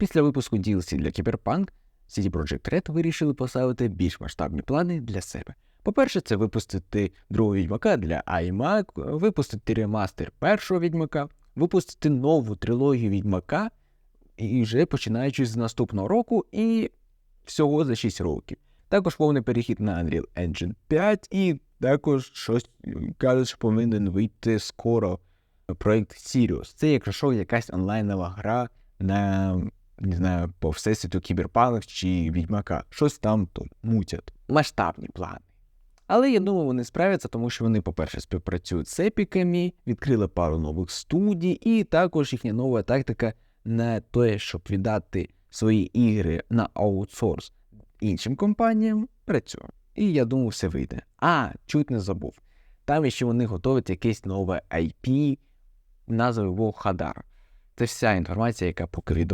Після випуску DLC для Cyberpunk, CD Projekt Red вирішили поставити більш масштабні плани для себе. По-перше, це випустити другого відьмака для iMac, випустити ремастер першого відьмака, випустити нову трилогію відьмака, і вже починаючи з наступного року, і всього за 6 років. Також повний перехід на Unreal Engine 5, і також щось кажуть, що повинен вийти скоро проект Sirius. Це якщо якась онлайнова гра на не знаю, по всесвіту кіберпанк чи відьмака. Щось там то мутять. Масштабні плани. Але я думаю, вони справляться, тому що вони, по-перше, співпрацюють з епіками, відкрили пару нових студій, і також їхня нова тактика на те, щоб віддати свої ігри на аутсорс іншим компаніям, працює. І я думаю, все вийде. А, чуть не забув. Там ще вони готують якесь нове IP, назвою його Хадар. Це вся інформація, яка поки відома.